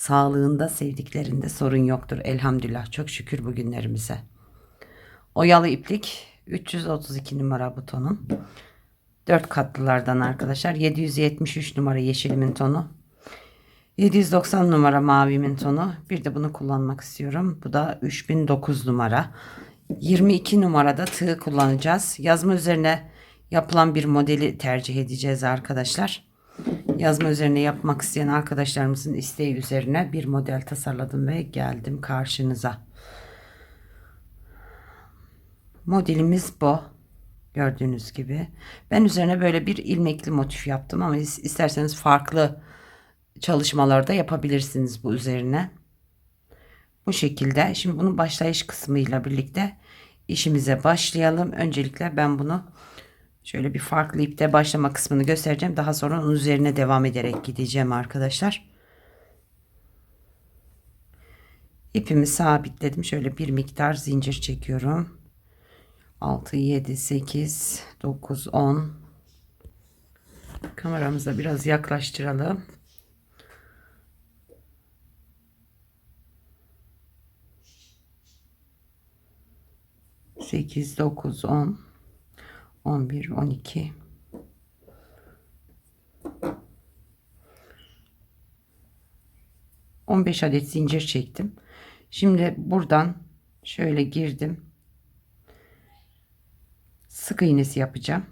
sağlığında sevdiklerinde sorun yoktur. Elhamdülillah çok şükür bugünlerimize. Oyalı iplik 332 numara butonun. 4 katlılardan arkadaşlar. 773 numara yeşilimin tonu. 790 numara mavimin tonu. Bir de bunu kullanmak istiyorum. Bu da 3009 numara. 22 numarada tığ kullanacağız. Yazma üzerine yapılan bir modeli tercih edeceğiz arkadaşlar. Yazma üzerine yapmak isteyen arkadaşlarımızın isteği üzerine bir model tasarladım ve geldim karşınıza. Modelimiz bu. Gördüğünüz gibi. Ben üzerine böyle bir ilmekli motif yaptım ama isterseniz farklı çalışmalarda yapabilirsiniz bu üzerine. Bu şekilde. Şimdi bunun başlayış kısmıyla birlikte işimize başlayalım. Öncelikle ben bunu şöyle bir farklı ipte başlama kısmını göstereceğim. Daha sonra onun üzerine devam ederek gideceğim arkadaşlar. İpimi sabitledim. Şöyle bir miktar zincir çekiyorum. 6, 7, 8, 9, 10. Kameramıza biraz yaklaştıralım. Sekiz, dokuz, on, on bir, on iki. On beş adet zincir çektim. Şimdi buradan şöyle girdim sık iğnesi yapacağım.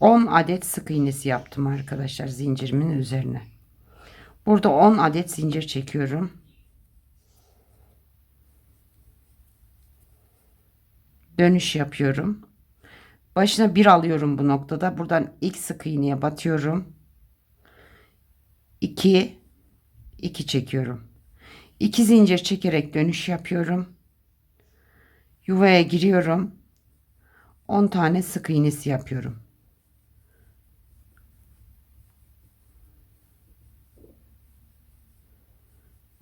On adet sık iğnesi yaptım arkadaşlar zincirimin üzerine. Burada 10 adet zincir çekiyorum. Dönüş yapıyorum. Başına bir alıyorum bu noktada. Buradan ilk sık iğneye batıyorum. 2 2 çekiyorum. 2 zincir çekerek dönüş yapıyorum. Yuvaya giriyorum. 10 tane sık iğnesi yapıyorum.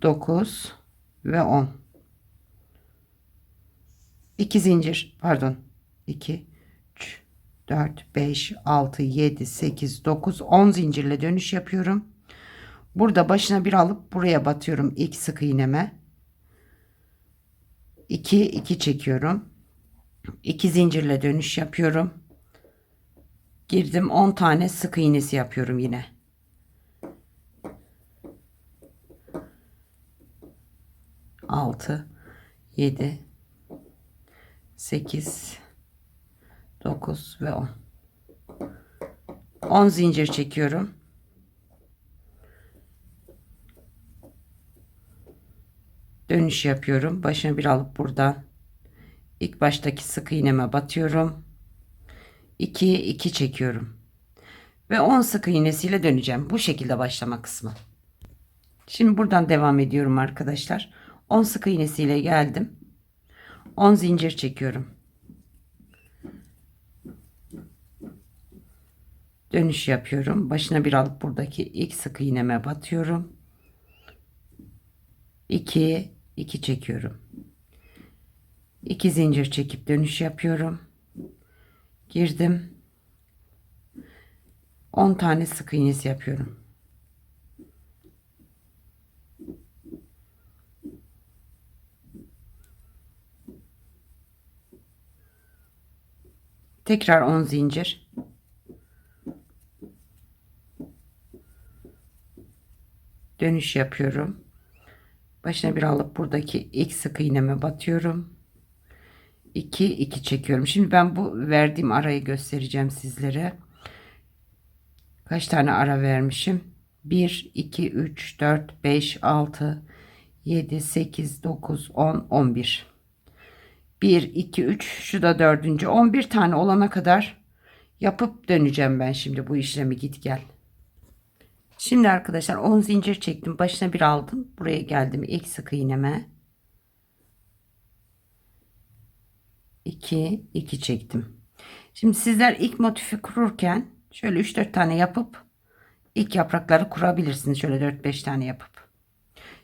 9 ve 10. 2 zincir pardon 2 3 4 5 6 7 8 9 10 zincirle dönüş yapıyorum. Burada başına bir alıp buraya batıyorum ilk sık iğneme. 2 2 çekiyorum. 2 zincirle dönüş yapıyorum. Girdim 10 tane sık iğnesi yapıyorum yine. 6 7 8 9 ve 10 10 zincir çekiyorum. Dönüş yapıyorum. Başına bir alıp buradan ilk baştaki sık iğneme batıyorum. 2 2 çekiyorum. Ve 10 sık iğnesiyle döneceğim. Bu şekilde başlama kısmı. Şimdi buradan devam ediyorum arkadaşlar 10 sık iğnesiyle geldim. 10 zincir çekiyorum. Dönüş yapıyorum. Başına bir alıp buradaki ilk sık iğneme batıyorum. 2 2 çekiyorum. 2 zincir çekip dönüş yapıyorum. Girdim. 10 tane sık iğnesi yapıyorum. Tekrar 10 zincir. Dönüş yapıyorum. Başına bir alıp buradaki ilk sık iğneme batıyorum. 2 2 çekiyorum. Şimdi ben bu verdiğim arayı göstereceğim sizlere. Kaç tane ara vermişim? 1 2 3 4 5 6 7 8 9 10 11 1 2 3 şu da dördüncü 11 tane olana kadar yapıp döneceğim ben şimdi bu işlemi git gel. Şimdi arkadaşlar 10 zincir çektim. Başına bir aldım. Buraya geldim. ilk sık iğneme. 2 2 çektim. Şimdi sizler ilk motifi kururken şöyle 3-4 tane yapıp ilk yaprakları kurabilirsiniz. Şöyle 4-5 tane yapıp.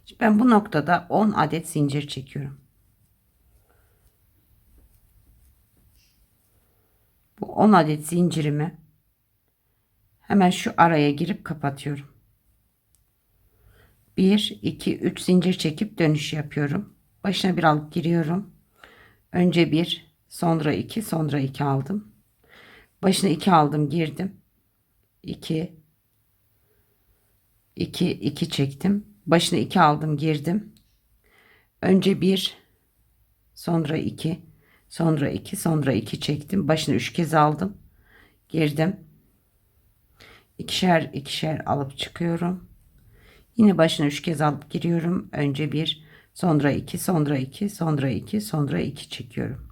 Şimdi ben bu noktada 10 adet zincir çekiyorum. Bu 10 adet zincirimi hemen şu araya girip kapatıyorum. 1 2 3 zincir çekip dönüş yapıyorum. Başına bir alıp giriyorum. Önce 1, sonra 2, sonra 2 aldım. Başına 2 aldım, girdim. 2 2 2 çektim. Başına 2 aldım, girdim. Önce 1, sonra 2, sonra 2, sonra 2 çektim. Başına 3 kez aldım. Girdim. İkişer ikişer alıp çıkıyorum. Yine başına 3 kez alıp giriyorum. Önce 1, sonra 2, sonra 2, sonra 2, sonra 2 çekiyorum.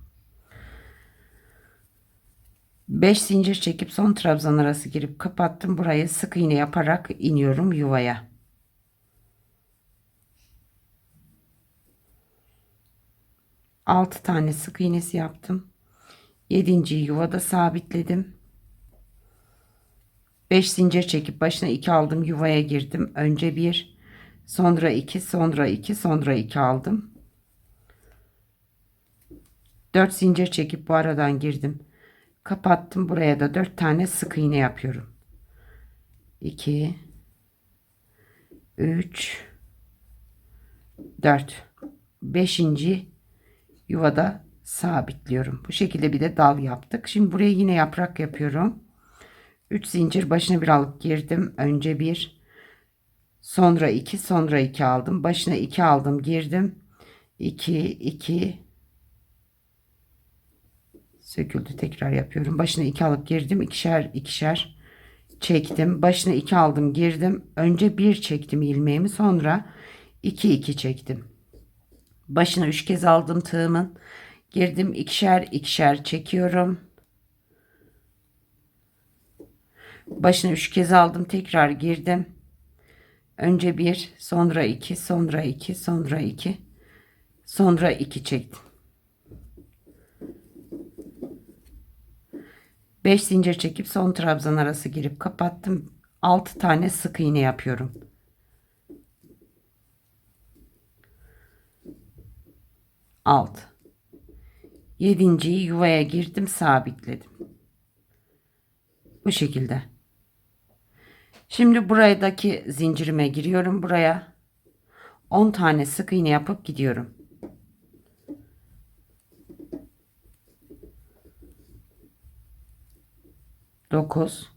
5 zincir çekip son trabzan arası girip kapattım. Burayı sık iğne yaparak iniyorum yuvaya. Altı tane sık iğnesi yaptım. Yedinciyi yuvada sabitledim. 5 zincir çekip başına 2 aldım yuvaya girdim. Önce 1 sonra 2 sonra 2 sonra 2 aldım. 4 zincir çekip bu aradan girdim. Kapattım. Buraya da 4 tane sık iğne yapıyorum. 2 3 4 5. yuvada sabitliyorum. Bu şekilde bir de dal yaptık. Şimdi buraya yine yaprak yapıyorum. 3 zincir başına bir alıp girdim. Önce 1 sonra 2 sonra 2 aldım. Başına 2 aldım girdim. 2 2 söküldü tekrar yapıyorum. Başına 2 alıp girdim. ikişer ikişer çektim. Başına 2 aldım girdim. Önce 1 çektim ilmeğimi sonra 2 2 çektim. Başına 3 kez aldım tığımın. Girdim ikişer ikişer çekiyorum. Başına 3 kez aldım. Tekrar girdim. Önce 1, sonra 2, sonra 2, sonra 2, sonra 2 çektim. 5 zincir çekip son trabzan arası girip kapattım. 6 tane sık iğne yapıyorum. Alt. Yedinciyi yuvaya girdim sabitledim. Bu şekilde. Şimdi buradaki zincirime giriyorum buraya. 10 tane sık iğne yapıp gidiyorum. Dokuz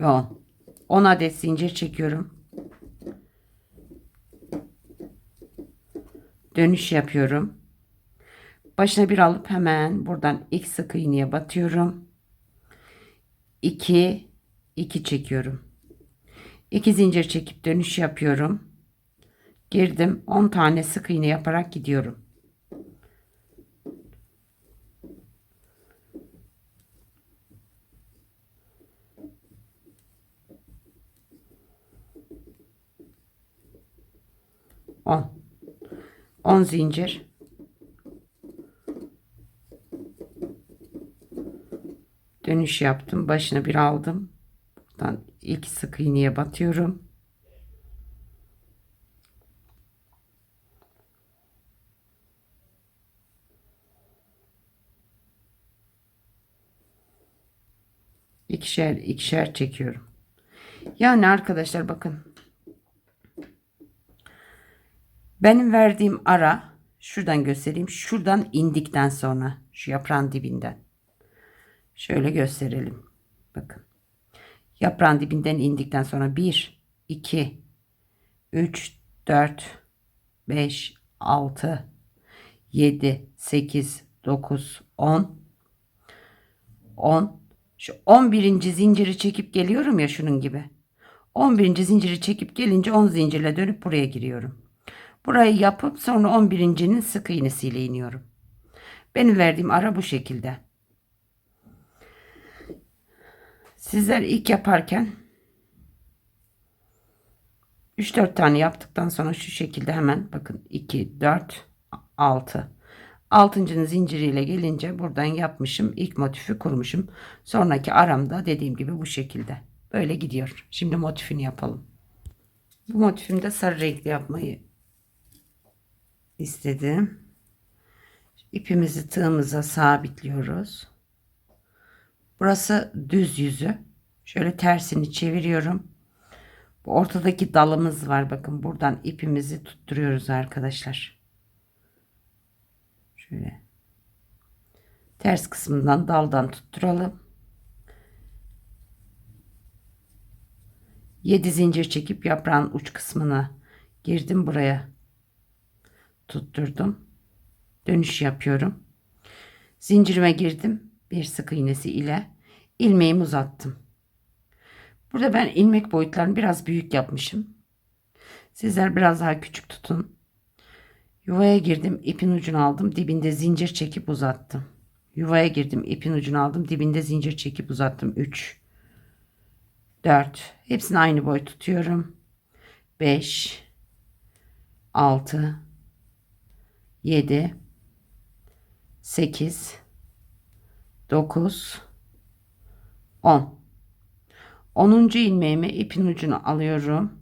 ve on. On adet zincir çekiyorum. Dönüş yapıyorum. Başına bir alıp hemen buradan ilk sık iğneye batıyorum. 2 2 çekiyorum. 2 zincir çekip dönüş yapıyorum. Girdim 10 tane sık iğne yaparak gidiyorum. On. On zincir. dönüş yaptım. Başına bir aldım. Buradan ilk sık iğneye batıyorum. ikişer ikişer çekiyorum. Yani arkadaşlar bakın. Benim verdiğim ara şuradan göstereyim. Şuradan indikten sonra şu yaprağın dibinden. Şöyle gösterelim. Bakın. Yaprağın dibinden indikten sonra 1, 2, 3, 4, 5, 6, 7, 8, 9, 10, 10. Şu 11. zinciri çekip geliyorum ya şunun gibi. 11. zinciri çekip gelince 10 zincirle dönüp buraya giriyorum. Burayı yapıp sonra 11.'nin sık iğnesiyle iniyorum. Benim verdiğim ara bu şekilde. Sizler ilk yaparken 3-4 tane yaptıktan sonra şu şekilde hemen bakın 2, 4, 6. Altıncının zinciriyle gelince buradan yapmışım. ilk motifi kurmuşum. Sonraki aramda dediğim gibi bu şekilde. Böyle gidiyor. Şimdi motifini yapalım. Bu motifimde sarı renkli yapmayı istedim. İpimizi tığımıza sabitliyoruz. Burası düz yüzü. Şöyle tersini çeviriyorum. Bu ortadaki dalımız var. Bakın buradan ipimizi tutturuyoruz arkadaşlar. Şöyle. Ters kısmından daldan tutturalım. 7 zincir çekip yaprağın uç kısmına girdim buraya. Tutturdum. Dönüş yapıyorum. Zincirime girdim. Bir sık iğnesi ile ilmeğimi uzattım. Burada ben ilmek boyutlarını biraz büyük yapmışım. Sizler biraz daha küçük tutun. Yuvaya girdim, ipin ucunu aldım, dibinde zincir çekip uzattım. Yuvaya girdim, ipin ucunu aldım, dibinde zincir çekip uzattım. 3 4 hepsini aynı boy tutuyorum. 5 6 7 8 9 10 10. ilmeğime ipin ucunu alıyorum.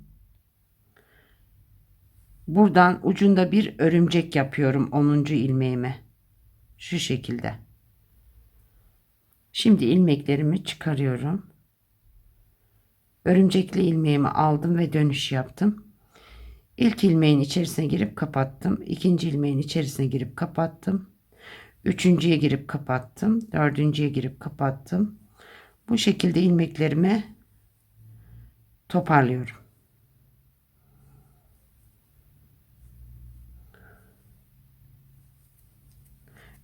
Buradan ucunda bir örümcek yapıyorum 10. ilmeğime. Şu şekilde. Şimdi ilmeklerimi çıkarıyorum. Örümcekli ilmeğimi aldım ve dönüş yaptım. İlk ilmeğin içerisine girip kapattım. İkinci ilmeğin içerisine girip kapattım. Üçüncüye girip kapattım. Dördüncüye girip kapattım. Bu şekilde ilmeklerimi toparlıyorum.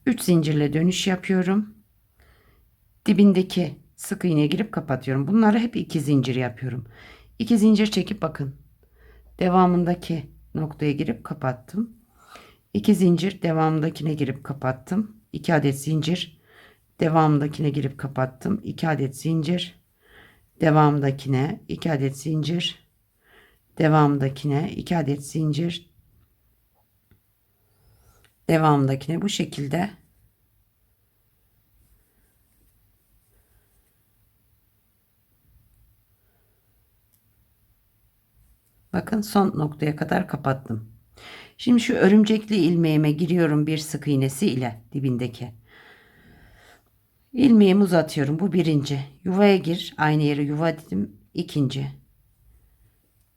Üç zincirle dönüş yapıyorum. Dibindeki sık iğneye girip kapatıyorum. Bunları hep iki zincir yapıyorum. İki zincir çekip bakın. Devamındaki noktaya girip kapattım. İki zincir devamındakine girip kapattım. İki adet zincir devamındakine girip kapattım. İki adet zincir devamındakine iki adet zincir devamındakine iki adet zincir devamındakine bu şekilde Bakın son noktaya kadar kapattım. Şimdi şu örümcekli ilmeğime giriyorum bir sık iğnesi ile dibindeki. İlmeğimi uzatıyorum. Bu birinci. Yuvaya gir. Aynı yere yuva dedim. İkinci.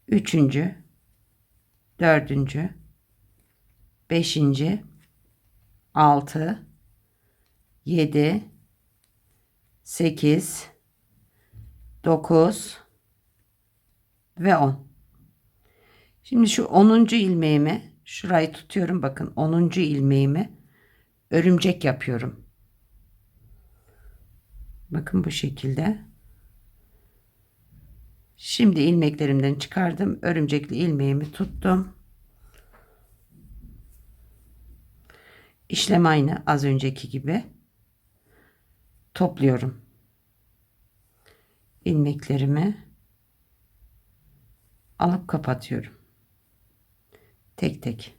Üçüncü. Dördüncü. Beşinci. Altı. Yedi. Sekiz. Dokuz. Ve on. Şimdi şu 10. ilmeğimi şurayı tutuyorum. Bakın 10. ilmeğimi örümcek yapıyorum. Bakın bu şekilde. Şimdi ilmeklerimden çıkardım. Örümcekli ilmeğimi tuttum. İşlem aynı az önceki gibi. Topluyorum. ilmeklerimi alıp kapatıyorum tek tek.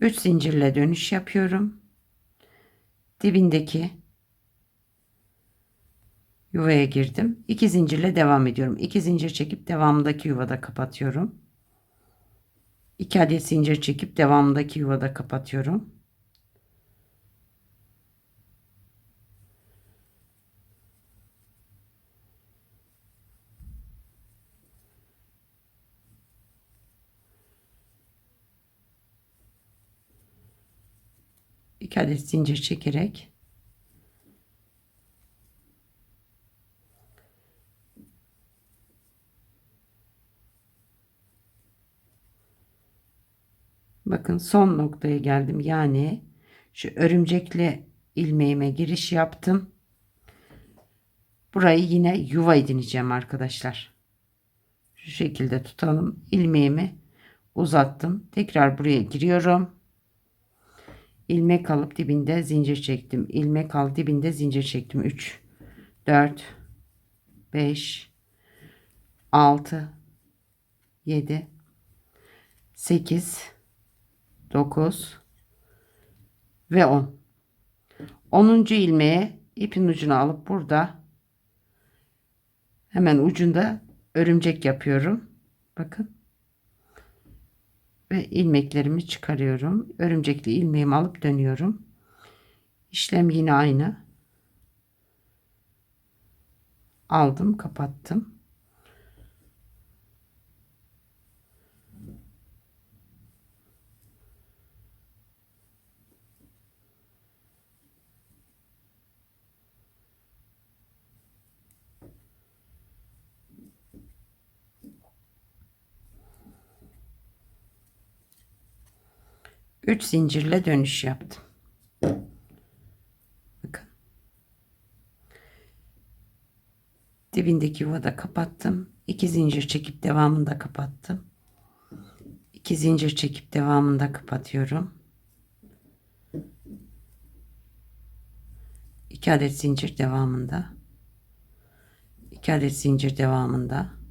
Üç zincirle dönüş yapıyorum. Dibindeki yuvaya girdim. İki zincirle devam ediyorum. İki zincir çekip devamındaki yuvada kapatıyorum. 2 adet zincir çekip devamındaki yuvada kapatıyorum. İki adet zincir çekerek Bakın son noktaya geldim. Yani şu örümcekli ilmeğime giriş yaptım. Burayı yine yuva edineceğim arkadaşlar. Şu şekilde tutalım. İlmeğimi uzattım. Tekrar buraya giriyorum. İlmek alıp dibinde zincir çektim. İlmek al dibinde zincir çektim. 3 4 5 6 7 8 9 ve 10 10. ilmeğe ipin ucunu alıp burada hemen ucunda örümcek yapıyorum. Bakın. Ve ilmeklerimi çıkarıyorum. Örümcekli ilmeğimi alıp dönüyorum. İşlem yine aynı. Aldım kapattım Üç zincirle dönüş yaptım. Bakın. Dibindeki yuvada kapattım. İki zincir çekip devamında kapattım. İki zincir çekip devamında kapatıyorum. İki adet zincir devamında. İki adet zincir devamında.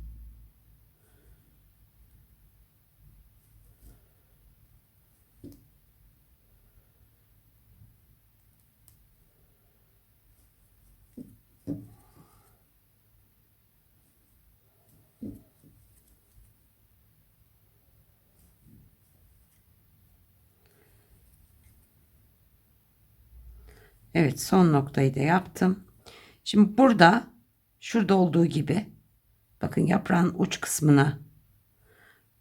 Evet son noktayı da yaptım. Şimdi burada şurada olduğu gibi bakın yaprağın uç kısmına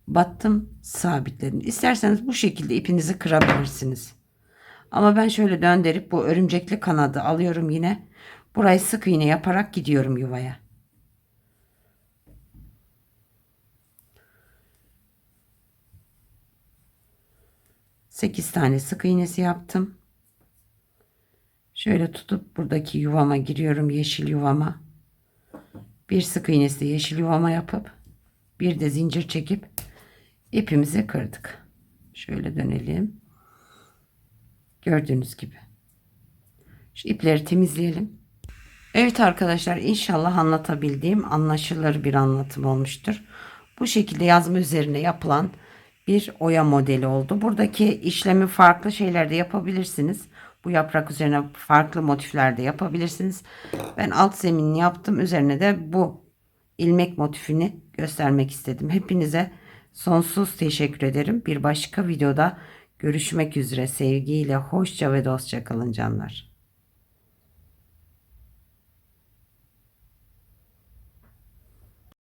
battım sabitledim. İsterseniz bu şekilde ipinizi kırabilirsiniz. Ama ben şöyle döndürüp bu örümcekli kanadı alıyorum yine. Burayı sık iğne yaparak gidiyorum yuvaya. Sekiz tane sık iğnesi yaptım. Şöyle tutup buradaki yuvama giriyorum yeşil yuvama. Bir sık iğnesi yeşil yuvama yapıp bir de zincir çekip ipimizi kırdık. Şöyle dönelim. Gördüğünüz gibi. Şu ipleri temizleyelim. Evet arkadaşlar inşallah anlatabildiğim anlaşılır bir anlatım olmuştur. Bu şekilde yazma üzerine yapılan bir oya modeli oldu. Buradaki işlemi farklı şeylerde yapabilirsiniz. Bu yaprak üzerine farklı motiflerde yapabilirsiniz. Ben alt zeminini yaptım. Üzerine de bu ilmek motifini göstermek istedim. Hepinize sonsuz teşekkür ederim. Bir başka videoda görüşmek üzere. Sevgiyle, hoşça ve dostça kalın canlar.